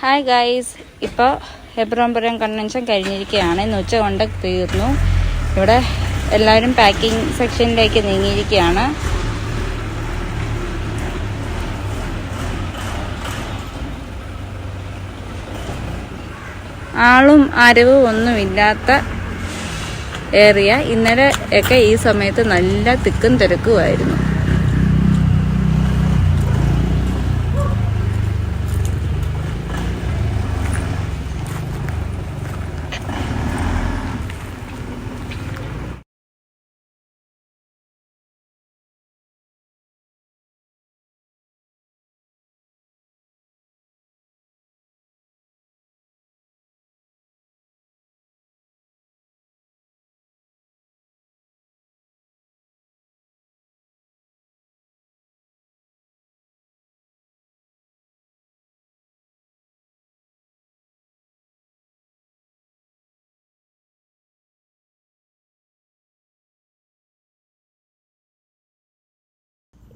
Hi guys ഇപ്പോൾ എബ്രോംപുരം convention കഴിഞ്ഞിരിക്കുകയാണ്. ഇന്ന് ഉച്ച കൊണ്ട് തീർന്നു. ഇവിടെ എല്ലാവരും പാക്കിംഗ് സെക്ഷനിലേക്ക് നീങ്ങിയിരിക്കുകയാണ്. ആളും ആരവും ഒന്നുമില്ലാത്ത ഏറിയ ഇന്നലെ ഒക്കെ ഈ സമയത്ത് നല്ല തിക്കും തിരക്കുമായിരുന്നു.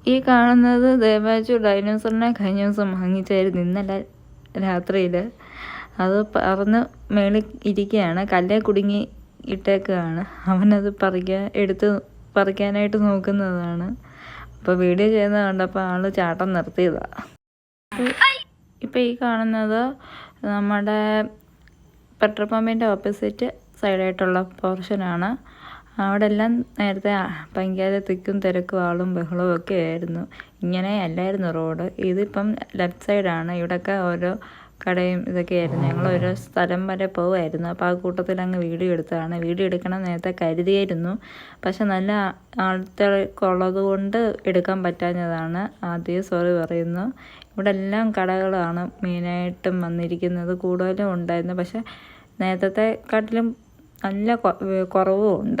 ഈ കാണുന്നത് ദേവാജു ഡൈനോസറിനെ കഴിഞ്ഞ ദിവസം വാങ്ങിച്ചായിരുന്നു ഇന്നലെ രാത്രിയിൽ അത് പറന്ന് മേളിൽ ഇരിക്കുകയാണ്. കല്ലേ കുടുങ്ങി ഇട്ടേക്കുകയാണ്. അവനത് പറിക്കാൻ എടുത്ത് പറിക്കാനായിട്ട് നോക്കുന്നതാണ്. അപ്പോൾ വീഡിയോ ചെയ്യുന്നത് കണ്ടപ്പോൾ ആൾ ചാട്ടം നിർത്തിയതാണ് ഇപ്പോൾ ഈ കാണുന്നത് നമ്മുടെ പെട്രോൾ പമ്പിന്റെ ഓപ്പോസിറ്റ് സൈഡായിട്ടുള്ള പോർഷനാണ്. അവിടെ എല്ലാം നേരത്തെ ഭയങ്കര തിക്കും തിരക്കും ആളും ബഹളവും ഒക്കെ ആയിരുന്നു. ഇങ്ങനെ അല്ലായിരുന്നു റോഡ്. ഇതിപ്പം ലെഫ്റ്റ് സൈഡാണ് ഇവിടെയൊക്കെ ഓരോ കടയും ഇതൊക്കെ ആയിരുന്നു. ഞങ്ങൾ ഓരോ സ്ഥലം വരെ പോവുമായിരുന്നു അപ്പോൾ ആ കൂട്ടത്തിൽ അങ്ങ് വീഡിയോ എടുത്തതാണ്. വീഡിയോ എടുക്കണം നേരത്തെ കരുതിയായിരുന്നു. പക്ഷെ നല്ല ആൾത്തിരക്കുള്ളത് കൊണ്ട് എടുക്കാൻ പറ്റാഞ്ഞതാണ്. ആദ്യം സോറി പറയുന്നു. ഇവിടെ എല്ലാം കടകളാണ് മെയിനായിട്ടും വന്നിരിക്കുന്നത്. കൂടുതലും ഉണ്ടായിരുന്നു. പക്ഷെ നേരത്തെ കാട്ടിലും നല്ല കുറവും ഉണ്ട്